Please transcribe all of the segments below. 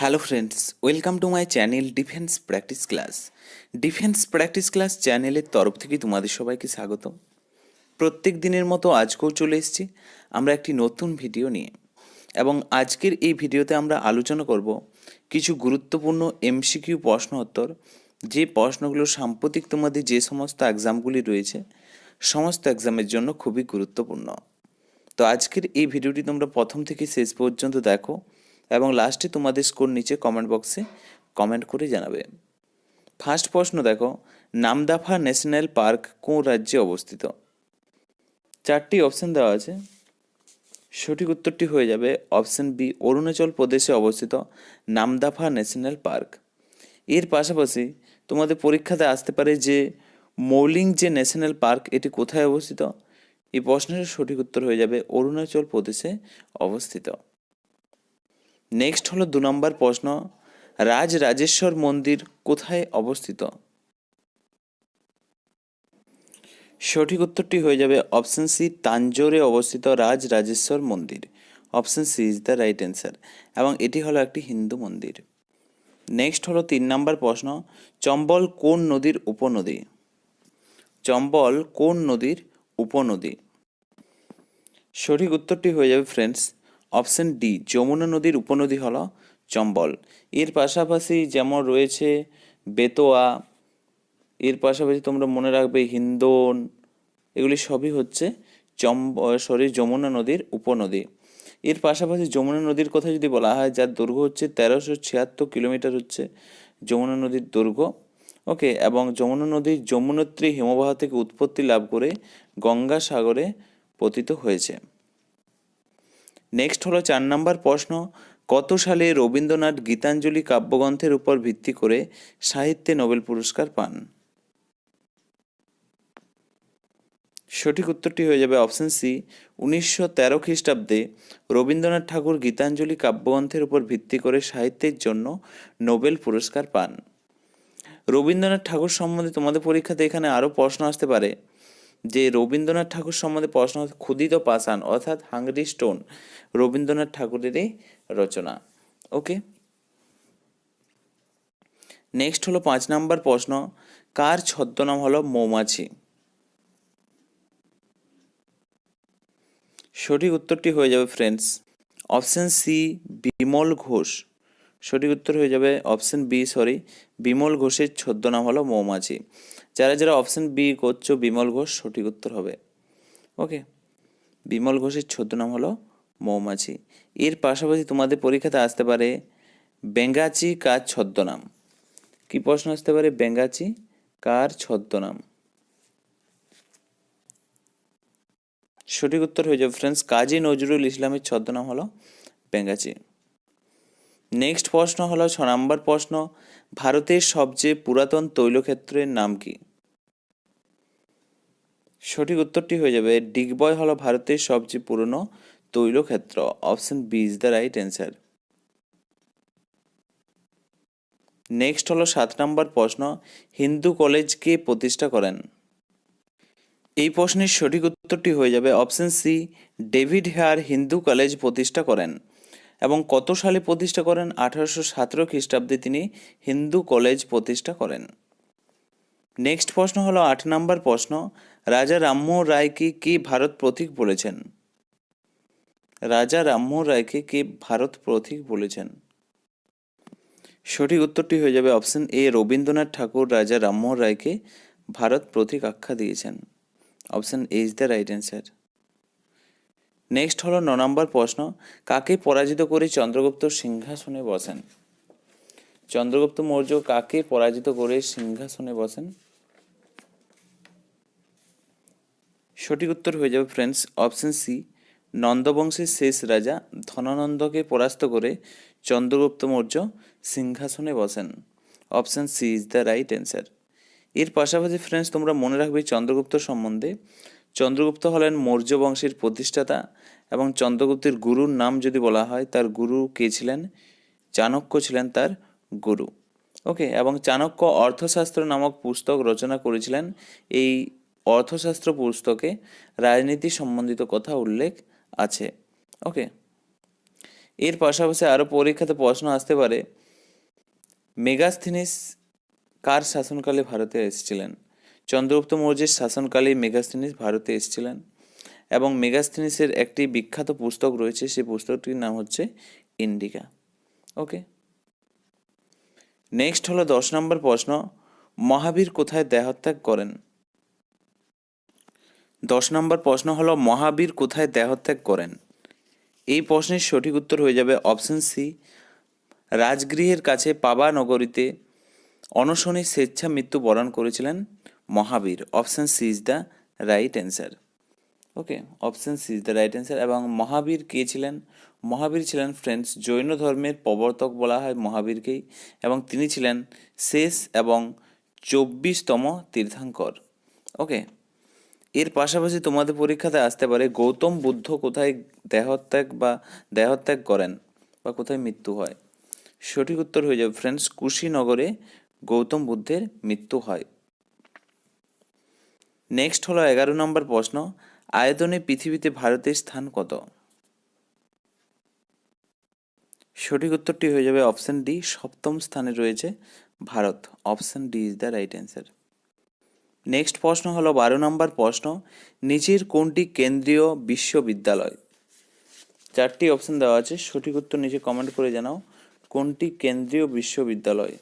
Hello friends welcome to my channel defence practice class defence practice class চ্যানেলের তরফ থেকে তোমাদের সবাইকে স্বাগত প্রত্যেক দিনের মতো আজকেও চলে এসেছি আমরা একটি নতুন ভিডিও নিয়ে। এবং আজকের এই ভিডিওতে আমরা আলোচনা করব কিছু গুরুত্বপূর্ণ এমসিকিউ প্রশ্ন উত্তর যে প্রশ্নগুলো সাম্প্রতিক তোমাদের যে সমস্ত এক্সামগুলি রয়েছে, সমস্ত এক্সামের জন্য খুবই গুরুত্বপূর্ণ। তো আজকের এই ভিডিওটি তোমরা প্রথম থেকে শেষ পর্যন্ত দেখো। এবং লাস্টে তোমাদের স্কোর নিচে কমেন্ট বক্সে কমেন্ট করে জানাবে। ফার্স্ট প্রশ্ন দেখো, নামদাফা ন্যাশনাল পার্ক কোন রাজ্যে অবস্থিত? চারটি অপশন দেওয়া আছে। সঠিক উত্তরটি হয়ে যাবে অপশন বি অরুণাচল প্রদেশে অবস্থিত নামদাফা ন্যাশনাল পার্কের পাশাপাশি তোমাদের পরীক্ষাতে আসতে পারে যে মৌলিং যে ন্যাশনাল পার্ক এটি কোথায় অবস্থিত? এই প্রশ্নের সঠিক উত্তর হয়ে যাবে অরুণাচল প্রদেশে অবস্থিত। নেক্সট হলো দু নম্বর প্রশ্ন, রাজ রাজেশ্বর মন্দির কোথায় অবস্থিত? সঠিক উত্তরটি হয়ে যাবে অপশন সি তাঞ্জোরে অবস্থিত রাজ রাজেশ্বর মন্দির। Option C is the right answer এবং এটি হলো একটি হিন্দু মন্দির। নেক্সট হলো তিন নম্বর প্রশ্ন, চম্বল কোন নদীর উপনদী? চম্বল কোন নদীর উপনদী? সঠিক উত্তরটি হয়ে যাবে ফ্রেন্ডস অপশন ডি, যমুনা নদীর উপনদী হলো চম্বল। এর পাশাপাশি যেমন রয়েছে বেতোয়া, এর পাশাপাশি তোমরা মনে রাখবে হিন্দন, এগুলি সবই হচ্ছে চম্ব সরি যমুনা নদীর উপনদী। এর পাশাপাশি যমুনা নদীর কথা যদি বলা হয়, যার দৈর্ঘ্য হচ্ছে তেরোশো ছিয়াত্তর কিলোমিটার হচ্ছে যমুনা নদীর দৈর্ঘ্য। ওকে, এবং যমুনা নদীর যমুনোত্রী হিমবাহ থেকে উৎপত্তি লাভ করে গঙ্গা সাগরে পতিত হয়েছে। নেক্সট হলো চার নম্বর প্রশ্ন, কত সালে রবীন্দ্রনাথ গীতাঞ্জলি কাব্যগ্রন্থের উপর ভিত্তি করে সাহিত্যে নোবেল পুরস্কার পান? সঠিক উত্তরটি হয়ে যাবে অপশন সি উনিশশো তেরো খ্রিস্টাব্দে রবীন্দ্রনাথ ঠাকুর গীতাঞ্জলি কাব্যগ্রন্থের উপর ভিত্তি করে সাহিত্যের জন্য নোবেল পুরস্কার পান। রবীন্দ্রনাথ ঠাকুর সম্বন্ধে তোমাদের পরীক্ষাতে এখানে আরও প্রশ্ন আসতে পারে। যে রবীন্দ্রনাথ ঠাকুর সম্বন্ধে প্রশ্ন ক্ষুদিত পাষাণ, অর্থাৎ হাংরি স্টোন, রবীন্দ্রনাথ ঠাকুরেরই রচনা। ওকে? নেক্সট হলো পাঁচ নাম্বার প্রশ্ন, কার ছদ্মনাম হলো মৌমাছি? সঠিক উত্তরটি হয়ে যাবে friends option C Bimal Ghosh. সঠিক উত্তর হয়ে যাবে অপশন বি সরি বিমল ঘোষের ছদ্মনাম হলো মৌমাছি। যারা যারা অপশন বি করছ, বিমল ঘোষ সঠিক উত্তর হবে। ওকে বিমল ঘোষের ছদ্মনাম হলো মৌমাছি। এর পাশাপাশি তোমাদের পরীক্ষাতে আসতে পারে বেঙ্গাচি কার ছদ্মনাম কি প্রশ্ন আসতে পারে? বেঙ্গাচি কার ছদ্মনাম সঠিক উত্তর হয়ে যাবে ফ্রেন্ডস কাজী নজরুল ইসলামের ছদ্মনাম হলো বেঙ্গাচি। নেক্সট প্রশ্ন হলো, ছ নম্বর প্রশ্ন, ভারতের সবচেয়ে পুরাতন তৈলক্ষেত্রের নাম কি? সঠিক উত্তরটি হয়ে যাবে ডিগবয় হলো ভারতের সবচেয়ে পুরনো তৈলক্ষেত্র option B is the right answer next হলো সাত নম্বর প্রশ্ন, হিন্দু কলেজ কে প্রতিষ্ঠা করেন? এই প্রশ্নের সঠিক উত্তরটি হয়ে যাবে option C David Hare Hindu college প্রতিষ্ঠা করেন এবং কত সালে প্রতিষ্ঠা করেন? আঠারোশো সতেরো খ্রিস্টাব্দে তিনি হিন্দু কলেজ প্রতিষ্ঠা করেন। নেক্সট প্রশ্ন হলো আট নম্বর প্রশ্ন রাজা রামমোহন রায়কে কে ভারত প্রতীক বলেছেন? রাজা রামমোহন রায়কে কে ভারত প্রতীক বলেছেন? সঠিক উত্তরটি হয়ে যাবে অপশন এ। রবীন্দ্রনাথ ঠাকুর রাজা রামমোহন রায়কে ভারত প্রতীক আখ্যা দিয়েছেন। Option A is the right answer. Next হলো ন নম্বর প্রশ্ন। কাকে পরাজিত করে চন্দ্রগুপ্ত সিংহাসনে বসেন? চন্দ্রগুপ্ত মৌর্য কাকে পরাজিত করে সিংহাসনে বসেন? সঠিক উত্তর হয়ে যাবে ফ্রেন্ডস অপশন সি নন্দবংশের শেষ রাজা ধনানন্দকে পরাস্ত করে চন্দ্রগুপ্ত মৌর্য সিংহাসনে বসেন। Option C is the right answer এর পাশাপাশি ফ্রেন্ডস তোমরা মনে রাখবে চন্দ্রগুপ্ত সম্বন্ধে। চন্দ্রগুপ্ত হলেন মৌর্য বংশের প্রতিষ্ঠাতা এবং চন্দ্রগুপ্তের গুরুর নাম যদি বলা হয়, তার গুরু কে ছিলেন? চাণক্য ছিলেন তার গুরু। ওকে এবং চাণক্য অর্থশাস্ত্র নামক পুস্তক রচনা করেছিলেন এই অর্থশাস্ত্র পুস্তকে রাজনীতি সম্বন্ধিত কথা উল্লেখ আছে। ওকে এর পাশাপাশি আরও পরীক্ষাতে প্রশ্ন আসতে পারে, মেগাস্থিনিস কার শাসনকালে ভারতে এসেছিলেন? চন্দ্রগুপ্ত মৌর্যের শাসনকালে মেগাস্থিনিস ভারতে এসেছিলেন এবং মেগাস্থিনিসের একটি বিখ্যাত পুস্তক রয়েছে, সেই পুস্তকটির নাম হচ্ছে ইন্ডিকা। ওকে নেক্সট হলো দশ নম্বর প্রশ্ন, মহাবীর কোথায় দেহত্যাগ করেন? দশ নম্বর প্রশ্ন হলো, মহাবীর কোথায় দেহত্যাগ করেন? এই প্রশ্নের সঠিক উত্তর হয়ে যাবে অপশন সি, রাজগৃহের কাছে পাবা নগরীতে অনশনে স্বেচ্ছা মৃত্যুবরণ করেছিলেন Mahavir. Option C is the right answer. Okay, option C is the right answer. এবং মহাবীর কে ছিলেন? মহাবীর ছিলেন ফ্রেন্ডস জৈন ধর্মের প্রবর্তক বলা হয় মহাবীরকেই। এবং তিনি ছিলেন শেষ এবং চব্বিশতম তীর্থাঙ্কর। ওকে এর পাশাপাশি তোমাদের পরীক্ষাতে আসতে পারে গৌতম বুদ্ধ কোথায় দেহত্যাগ বা দেহত্যাগ করেন বা কোথায় মৃত্যু হয়। সঠিক উত্তর হয়ে যাবে ফ্রেন্ডস কুশীনগরে গৌতম বুদ্ধের মৃত্যু হয়। নেক্সট হলো এগারো নম্বর প্রশ্ন, আয়তনে পৃথিবীতে ভারতের স্থান কত? সঠিক উত্তরটি হয়ে যাবে অপশন ডি সপ্তম স্থানে রয়েছে Bharat. Option D is the right answer next প্রশ্ন হলো বারো নম্বর প্রশ্ন, নিচের কোনটি কেন্দ্রীয় বিশ্ববিদ্যালয়? চারটি অপশন দেওয়া আছে, সঠিক উত্তর নিচে কমেন্ট করে জানাও, কোনটি কেন্দ্রীয় বিশ্ববিদ্যালয়?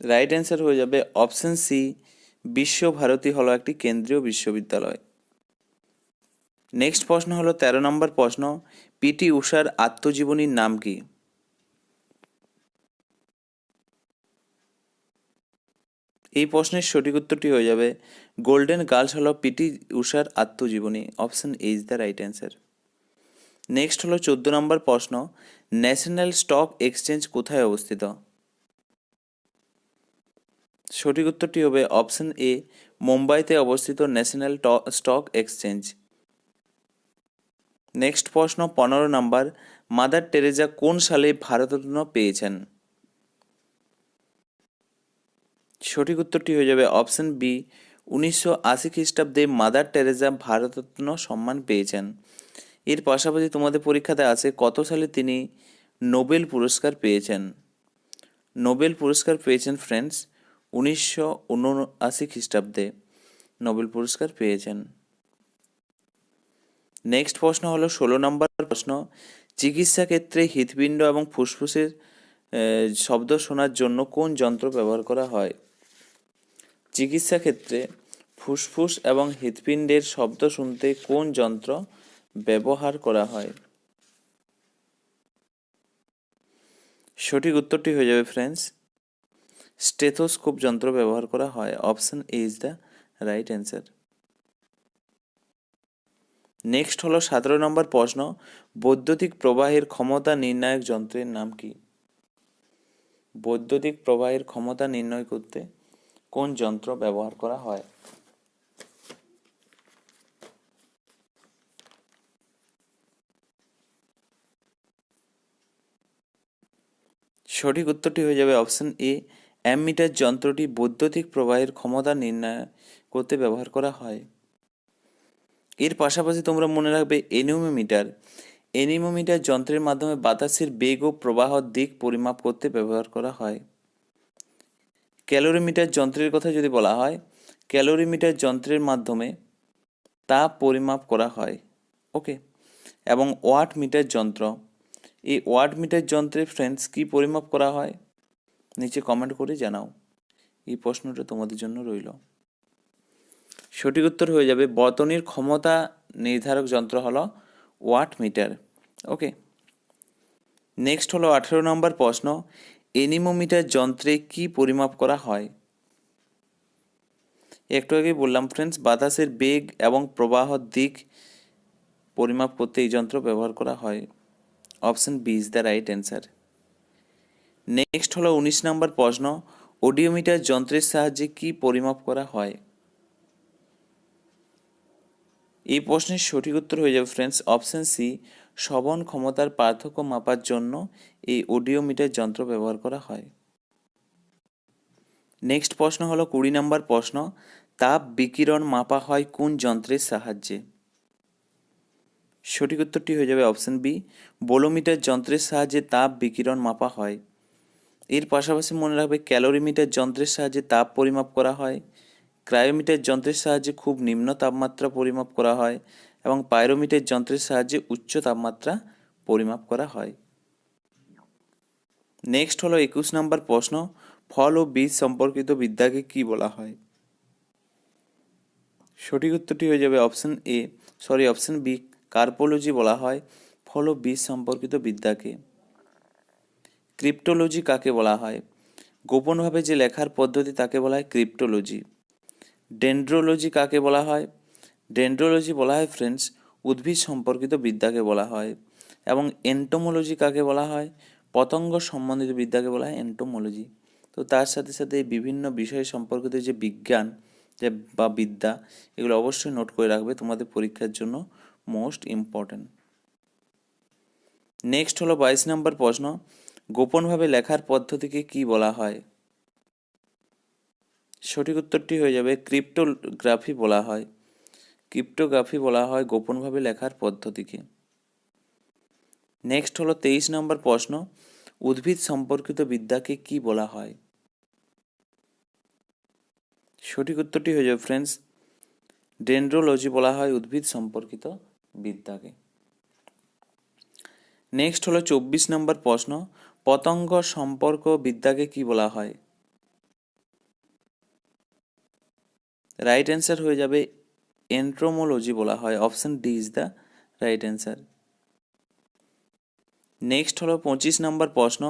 রাইট অ্যান্সার হয়ে যাবে অপশন সি বিশ্বভারতী হলো একটি কেন্দ্রীয় বিশ্ববিদ্যালয়। নেক্সট প্রশ্ন হলো তেরো নম্বর প্রশ্ন পিটি উষার আত্মজীবনীর নাম কি? এই প্রশ্নের সঠিক উত্তরটি হয়ে যাবে, গোল্ডেন গার্লস হলো পিটি উষার আত্মজীবনী। Option A is the right answer next হলো চোদ্দ নম্বর প্রশ্ন, ন্যাশনাল স্টক এক্সচেঞ্জ কোথায় অবস্থিত? সঠিক উত্তরটি হবে অপশন এ মুম্বাইতে অবস্থিত ন্যাশনাল স্টক এক্সচেঞ্জ। নেক্সট প্রশ্ন, পনেরো নম্বর, মাদার টেরেজা কোন সালে ভারতরত্ন পেয়েছেন? সঠিক উত্তরটি হয়ে যাবে অপশন বি। উনিশশো আশি খ্রিস্টাব্দে মাদার টেরেজা ভারতরত্ন সম্মান পেয়েছেন। এর পাশাপাশি তোমাদের পরীক্ষাতে আছে কত সালে তিনি নোবেল পুরস্কার পেয়েছেন। নোবেল পুরস্কার পেয়েছেন ফ্রেন্ডস উনিশশো উনআশি খ্রিস্টাব্দে নোবেল পুরস্কার পেয়েছেন। নেক্সট প্রশ্ন হলো ষোলো নম্বর প্রশ্ন। চিকিৎসা ক্ষেত্রে হৃৎপিণ্ড এবং ফুসফুসের শব্দ শোনার জন্য কোন যন্ত্র ব্যবহার করা হয়? চিকিৎসা ক্ষেত্রে ফুসফুস এবং হৃৎপিণ্ডের শব্দ শুনতে কোন যন্ত্র ব্যবহার করা হয়? সঠিক উত্তরটি হয়ে যাবে ফ্রেন্ডস স্টেথোস্কোপ যন্ত্র ব্যবহার করা হয়। Option is the right answer next হলো সতেরো নম্বর প্রশ্ন, বৈদ্যুতিক প্রবাহের ক্ষমতা নির্ণায়ক যন্ত্রের নাম কি? বৈদ্যুতিক প্রবাহের ক্ষমতা নির্ণয় করতে কোন যন্ত্র ব্যবহার করা হয়? সঠিক উত্তরটি হয়ে যাবে অপশন এ। অ্যামমিটার যন্ত্রটি বৈদ্যুতিক প্রবাহের ক্ষমতা নির্ণয় করতে ব্যবহার করা হয়। এর পাশাপাশি তোমরা মনে রাখবে এনিমোমিটার। এনিমোমিটার যন্ত্রের মাধ্যমে বাতাসের বেগ ও প্রবাহ দিক পরিমাপ করতে ব্যবহার করা হয়। ক্যালোরিমিটার যন্ত্রের কথা যদি বলা হয়, ক্যালোরিমিটার যন্ত্রের মাধ্যমে তা পরিমাপ করা হয়। ওকে এবং ওয়াট মিটার যন্ত্র। এই ওয়াট মিটার যন্ত্রে ফ্রেন্ডস কি পরিমাপ করা হয়? নিচে কমেন্ট করে জানাও। এই প্রশ্নটা তোমাদের জন্য রইল। সঠিক উত্তর হয়ে যাবে, বর্তনীর ক্ষমতা নির্ধারক যন্ত্র হলো ওয়াট মিটার ওকে নেক্সট হলো আঠেরো নম্বর প্রশ্ন। এনিমোমিটার যন্ত্রে কি পরিমাপ করা হয়? একটু আগেই বললাম ফ্রেন্ডস বাতাসের বেগ এবং প্রবাহ দিক পরিমাপ করতে এই যন্ত্র ব্যবহার করা হয়। Option B is the right answer next হলো উনিশ নম্বর প্রশ্ন, অডিওমিটার যন্ত্রের সাহায্যে কি পরিমাপ করা হয়? এই প্রশ্নের সঠিক উত্তর হয়ে যাবে ফ্রেন্ডস অপশন সি শ্রবণ ক্ষমতার পার্থক্য মাপার জন্য এই অডিওমিটার যন্ত্র ব্যবহার করা হয়। নেক্সট প্রশ্ন হলো কুড়ি নম্বর প্রশ্ন, তাপ বিকিরণ মাপা হয় কোন যন্ত্রের সাহায্যে? সঠিক উত্তরটি হয়ে যাবে অপশন বি, বোলোমিটার যন্ত্রের সাহায্যে তাপ বিকিরণ মাপা হয়। এর পাশাপাশি মনে রাখবে ক্যালোরিমিটার যন্ত্রের সাহায্যে তাপ পরিমাপ করা হয়। ক্রায়োমিটার যন্ত্রের সাহায্যে খুব নিম্ন তাপমাত্রা পরিমাপ করা হয়। এবং পাইরোমিটার যন্ত্রের সাহায্যে উচ্চ তাপমাত্রা পরিমাপ করা হয়। নেক্সট হলো একুশ নম্বর প্রশ্ন, ফল ও বীজ সম্পর্কিত বিদ্যাকে কি বলা হয়? সঠিক উত্তরটি হয়ে যাবে option A, sorry, option B, carpology বলা হয়, ফল ও বীজ সম্পর্কিত বিদ্যাকে। ক্রিপ্টোলজি কাকে বলা হয়? গোপনভাবে যে লেখার পদ্ধতি তাকে বলা হয় ক্রিপ্টোলজি। ডেন্ড্রোলজি কাকে বলা হয়? ডেন্ড্রোলজি বলা হয় ফ্রেন্ডস উদ্ভিদ সম্পর্কিত বিদ্যাকে বলা হয় এবং এন্টোমোলজি কাকে বলা হয়? পতঙ্গ সম্বন্ধিত বিদ্যাকে বলা হয় এন্টোমোলজি তো তার সাথে সাথে এই বিভিন্ন বিষয় সম্পর্কিত যে বিজ্ঞান যে বা বিদ্যা, এগুলো অবশ্যই নোট করে রাখবে, তোমাদের পরীক্ষার জন্য মোস্ট ইম্পর্ট্যান্ট নেক্সট হলো বাইশ নম্বর প্রশ্ন, গোপনভাবে লেখার পদ্ধতিকে কি বলা হয়? সঠিক উত্তরটি হয়ে যাবে ক্রিপ্টোগ্রাফি বলা হয়। ক্রিপ্টোগ্রাফি বলা হয় গোপনভাবে লেখার পদ্ধতিকে। নেক্সট হলো তেইশ নম্বর প্রশ্ন, উদ্ভিদ সম্পর্কিত বিদ্যাকে কি বলা হয়? সঠিক উত্তরটি হয়ে যাবে ফ্রেন্ডস ডেন্ড্রোলজি বলা হয় উদ্ভিদ সম্পর্কিত বিদ্যাকে। নেক্সট হলো চব্বিশ নম্বর প্রশ্ন, পতঙ্গ সম্পর্ক বিদ্যাকে কি বলা হয়? রাইট অ্যান্সার হয়ে যাবে এন্ট্রোমোলজি বলা হয় option D is the right answer next হলো পঁচিশ নম্বর প্রশ্ন,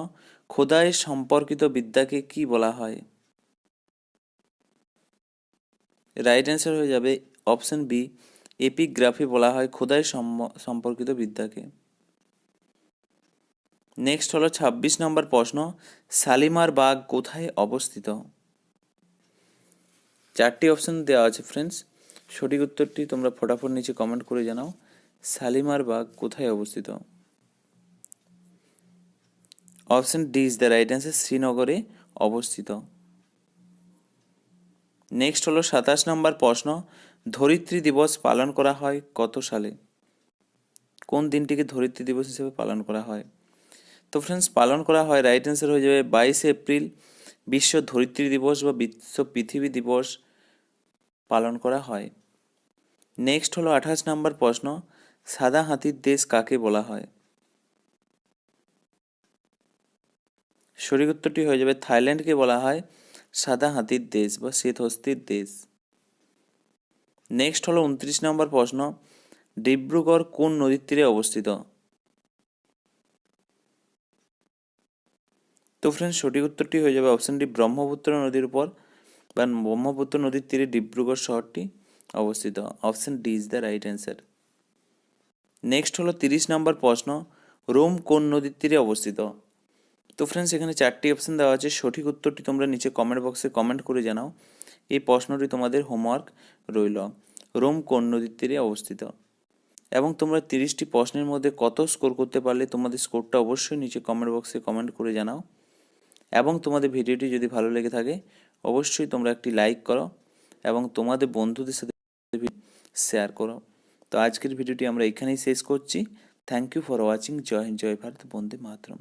খোদাই সম্পর্কিত বিদ্যাকে কি বলা হয়? রাইট অ্যান্সার হয়ে যাবে অপশন বি এপিগ্রাফি বলা হয় খোদাই সম্পর্কিত বিদ্যাকে. নেক্সট হলো ছাব্বিশ নম্বর প্রশ্ন, শালিমার বাগ কোথায় অবস্থিত? চারটি অপশন দেওয়া আছে ফ্রেন্ডস সঠিক উত্তরটি তোমরা ফটাফট নিচে কমেন্ট করে জানাও। শালিমার বাগ কোথায় অবস্থিত? Option D is the right answer শ্রীনগরে অবস্থিত। নেক্সট হলো সাতাশ নম্বর প্রশ্ন, ধরিত্রী দিবস পালন করা হয় কত সালে? কোন দিনটিকে ধরিত্রী দিবস হিসেবে পালন করা হয়? তো ফ্রেন্ডস পালন করা হয় রাইট অ্যান্সার হয়ে যাবে বাইশে এপ্রিল, বিশ্ব ধরিত্রী দিবস বা বিশ্ব পৃথিবী দিবস পালন করা হয়। নেক্সট হলো আঠাশ নম্বর প্রশ্ন, সাদা হাতির দেশ কাকে বলা হয়? সঠিক উত্তরটি হয়ে যাবে থাইল্যান্ডকে বলা হয় সাদা হাতির দেশ বা শ্বেতহস্তির দেশ। নেক্সট হলো উনত্রিশ নম্বর প্রশ্ন, ডিব্রুগড় কোন নদীর তীরে অবস্থিত? তো ফ্রেন্ডস সঠিক উত্তরটি হয়ে যাবে অপশন ডি ব্রহ্মপুত্র নদীর উপর বা ব্রহ্মপুত্র নদীর তীরে ডিব্রুগড় শহরটি। অবস্থিত। Option D is the right answer next হলো তিরিশ নম্বর প্রশ্ন, রোম কোন নদীর তীরে অবস্থিত? তো ফ্রেন্ডস এখানে চারটি অপশন দেওয়া আছে। সঠিক উত্তরটি তোমরা নিচে কমেন্ট বক্সে কমেন্ট করে জানাও। এই প্রশ্নটি তোমাদের হোমওয়ার্ক রইল। রোম কোন নদীর তীরে অবস্থিত? এবং তোমরা তিরিশটি প্রশ্নের মধ্যে কত স্কোর করতে পারলে তোমাদের স্কোরটা অবশ্যই নিচে কমেন্ট বক্সে কমেন্ট করে জানাও। এবং তোমাদের ভিডিওটি যদি ভালো লেগে থাকে, অবশ্যই তোমরা একটি লাইক করো। এবং তোমাদের বন্ধুদের সাথে শেয়ার করো। তো আজকের ভিডিওটি আমরা এখানেই শেষ করছি। থ্যাংক ইউ ফর ওয়াচিং জয় হিন্দ, জয় ভারত। বন্দে মাতরম।